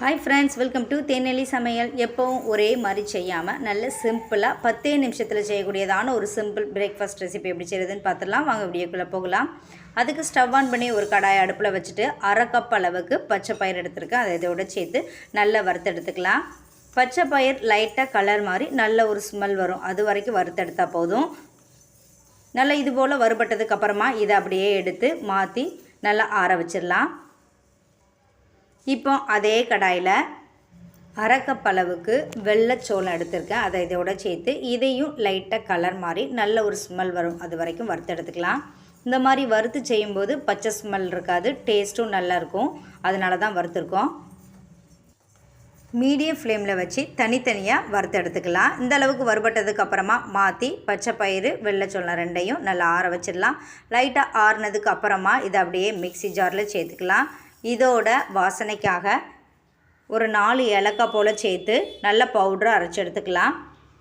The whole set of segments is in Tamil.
ஹாய் ஃப்ரெண்ட்ஸ் வெல்கம் டு தேனெலி சமையல். எப்போவும் ஒரே மாதிரி செய்யாமல் நல்ல சிம்பிளாக பத்தே நிமிஷத்தில் செய்யக்கூடியதான ஒரு சிம்பிள் பிரேக்ஃபாஸ்ட் ரெசிபி எப்படி செய்கிறதுன்னு பார்த்துடலாம். வாங்க வீடியோக்குள்ளே போகலாம். அதுக்கு ஸ்டவ் ஆன் பண்ணி ஒரு கடாயை அடுப்பில் வச்சுட்டு அரை கப் அளவுக்கு பச்சை பயிர் எடுத்திருக்கேன். அதை இதோட சேர்த்து நல்லா வறுத்தெடுத்துக்கலாம். பச்சை பயிர் லைட்டாக கலர் மாதிரி நல்ல ஒரு ஸ்மெல் வரும். அது வரைக்கும் வறுத்தெடுத்தால் போதும். நல்லா இது போல் வறுபட்டதுக்கு அப்புறமா இதை அப்படியே எடுத்து மாற்றி நல்லா ஆற வச்சிடலாம். இப்போ அதே கடாயில் அரைக்கப்பளவுக்கு வெள்ளைச்சோளம் எடுத்திருக்கேன். அதை இதோட சேர்த்து இதையும் லைட்டாக கலர் மாதிரி நல்ல ஒரு ஸ்மெல் வரும். அது வரைக்கும் வறுத்து எடுத்துக்கலாம். இந்த மாதிரி வறுத்து செய்யும்போது பச்சை ஸ்மெல் இருக்காது டேஸ்ட்டும் நல்லா இருக்கும். அதனால தான் வறுத்துருக்கோம். மீடியம் ஃப்ளேமில் வச்சு தனித்தனியாக வறுத்து எடுத்துக்கலாம். இந்த அளவுக்கு வறுபட்டதுக்கு அப்புறமா மாற்றி பச்சை பயிறு வெள்ளைச்சோளம் ரெண்டையும் நல்லா ஆற வச்சிடலாம். லைட்டாக ஆறுனதுக்கு அப்புறமா இதை அப்படியே மிக்ஸி ஜாரில் சேர்த்துக்கலாம். இதோட வாசனைக்காக ஒரு நாலு ஏலக்காய் போல் சேர்த்து நல்ல பவுடராக அரைச்சி எடுத்துக்கலாம்.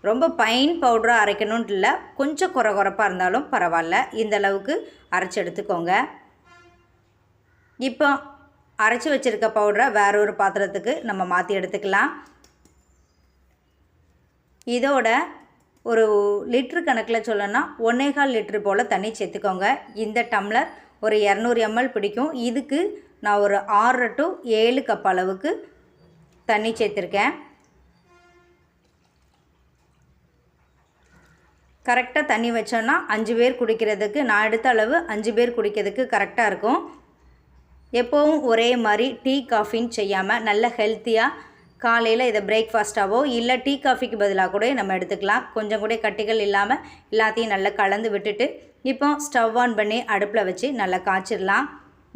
ரொம்ப பைன் பவுடராக அரைக்கணுன்ட்டு இல்லை கொஞ்சம் குறை குறைப்பாக இருந்தாலும் பரவாயில்ல. இந்த அளவுக்கு அரைச்சி எடுத்துக்கோங்க. இப்போ அரைச்சி வச்சுருக்க பவுடரை வேற ஒரு பாத்திரத்துக்கு நம்ம மாற்றி எடுத்துக்கலாம். இதோட ஒரு லிட்ரு கணக்கில் சொல்லணும்னா ஒன்னேகால் லிட்ரு போல் தண்ணி சேர்த்துக்கோங்க. இந்த டம்ளர் ஒரு இரநூறு எம்எல் பிடிக்கும். இதுக்கு நான் ஒரு ஆறு டு ஏழு கப் அளவுக்கு தண்ணி சேர்த்துருக்கேன். கரெக்டாக தண்ணி வச்சோன்னா அஞ்சு பேர் குடிக்கிறதுக்கு நான் எடுத்த அளவு அஞ்சு பேர் குடிக்கிறதுக்கு கரெக்டாக இருக்கும். எப்போவும் ஒரே மாதிரி டீ காஃபின்னு செய்யாமல் நல்ல ஹெல்த்தியாக காலையில் இதை பிரேக்ஃபாஸ்ட்டாகவோ இல்லை டீ காஃபிக்கு பதிலாக கூட நம்ம எடுத்துக்கலாம். கொஞ்சம் கூட கட்டிகள் இல்லாமல் எல்லாத்தையும் நல்லா கலந்து விட்டுட்டு இப்போ ஸ்டவ் ஆன் பண்ணி அடுப்பில் வச்சு நல்லா காய்ச்சிடலாம்.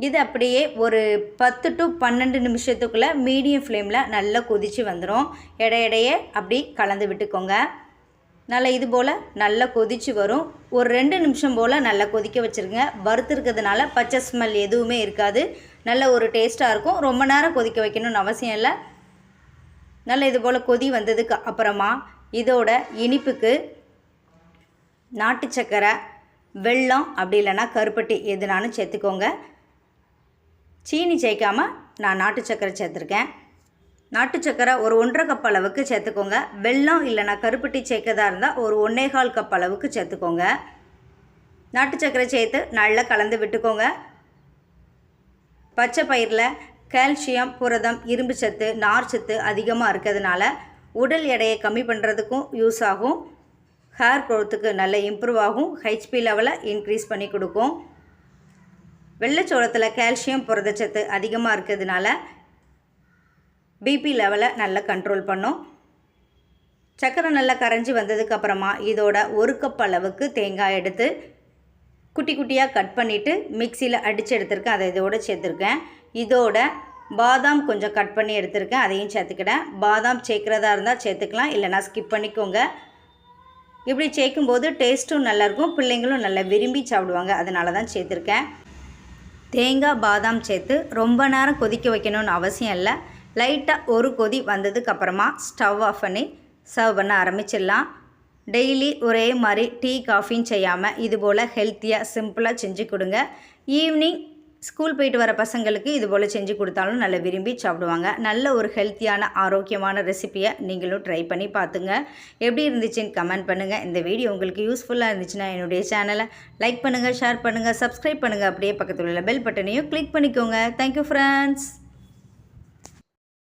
இது அப்படியே ஒரு பத்து டு பன்னெண்டு நிமிஷத்துக்குள்ளே மீடியம் ஃப்ளேமில் நல்லா கொதித்து வந்துடும் இடையிடையே அப்படி கலந்து விட்டுக்கோங்க. நல்லா இது போல் நல்லா கொதித்து வரும். ஒரு ரெண்டு நிமிஷம் போல் நல்லா கொதிக்க வச்சுருங்க. வறுத்துருக்கிறதுனால பச்சை ஸ்மெல் எதுவுமே இருக்காது. நல்ல ஒரு டேஸ்ட்டாக இருக்கும். ரொம்ப நேரம் கொதிக்க வைக்கணும்னு அவசியம் இல்லை. நல்ல இது போல் கொதி வந்ததுக்கு அப்புறமா இதோட இனிப்புக்கு நாட்டு சக்கரை வெல்லம் அப்படி இல்லைன்னா கருப்பட்டி எதுனாலும் சேர்த்துக்கோங்க. சீனி சேர்க்காமல் நான் நாட்டு சக்கரை சேர்த்துருக்கேன். நாட்டு சக்கரை ஒரு ஒன்றரை கப் அளவுக்கு சேர்த்துக்கோங்க. வெல்லம் இல்லைனா கருப்பட்டி சேர்க்கதா இருந்தால் ஒரு ஒன்னேகால் கப் அளவுக்கு சேர்த்துக்கோங்க. நாட்டு சக்கரை சேர்த்து நல்லா கலந்து விட்டுக்கோங்க. பச்சை பயிரில் கால்சியம் புரதம் இரும்பு சத்து நார் சத்து அதிகமாக இருக்கிறதுனால உடல் எடையை கம்மி பண்ணுறதுக்கும் யூஸ் ஆகும். ஹேர் க்ரோத்துக்கு நல்ல இம்ப்ரூவ் ஆகும். ஹெச்பி லெவலை இன்க்ரீஸ் பண்ணி கொடுக்கும். வெள்ளைச்சோளத்தில் கால்சியம் புரதச்சத்து அதிகமாக இருக்கிறதுனால பிபி லெவலை நல்லா கண்ட்ரோல் பண்ணும். சக்கரை நல்லா கரைஞ்சி வந்ததுக்கப்புறமா இதோட ஒரு கப் அளவுக்கு தேங்காய் எடுத்து குட்டி குட்டியாக கட் பண்ணிவிட்டு மிக்சியில் அடித்து எடுத்திருக்கேன். அதை இதோட சேர்த்துருக்கேன். இதோட பாதாம் கொஞ்சம் கட் பண்ணி எடுத்திருக்கேன். அதையும் சேர்த்துக்கிட்டேன். பாதாம் சேர்க்குறதா இருந்தால் சேர்த்துக்கலாம். இல்லைனா ஸ்கிப் பண்ணிக்கோங்க. இப்படி சேர்க்கும்போது டேஸ்ட்டும் நல்லாயிருக்கும் பிள்ளைங்களும் நல்லா விரும்பி சாப்பிடுவாங்க. அதனால தான் சேர்த்துருக்கேன். தேங்காய் பாதாம் சேர்த்து ரொம்ப நேரம் கொதிக்க வைக்கணும்னு அவசியம் இல்லை. லைட்டாக ஒரு கொதி வந்ததுக்கப்புறமா ஸ்டவ் ஆஃப் பண்ணி சர்வ் பண்ண ஆரம்பிச்சிடலாம். டெய்லி ஒரே மாதிரி டீ காஃபின்னு செய்யாமல் இதுபோல் ஹெல்த்தியாக சிம்பிளாக செஞ்சு கொடுங்க. ஈவினிங் ஸ்கூல் போயிட்டு வர பசங்களுக்கு இது போல் செஞ்சு கொடுத்தாலும் நல்லா விரும்பி சாப்பிடுவாங்க. நல்ல ஒரு ஹெல்த்தியான ஆரோக்கியமான ரெசிப்பியை நீங்களும் ட்ரை பண்ணி பார்த்துங்க. எப்படி இருந்துச்சுன்னு கமெண்ட் பண்ணுங்கள் இந்த வீடியோ உங்களுக்கு யூஸ்ஃபுல்லாக இருந்துச்சுன்னா என்னுடைய சேனலை லைக் பண்ணுங்கள் ஷேர் பண்ணுங்கள் சப்ஸ்கிரைப் பண்ணுங்கள் அப்படியே பக்கத்தில் உள்ள பெல் பட்டனையும் கிளிக் பண்ணிக்கோங்க. Thank you friends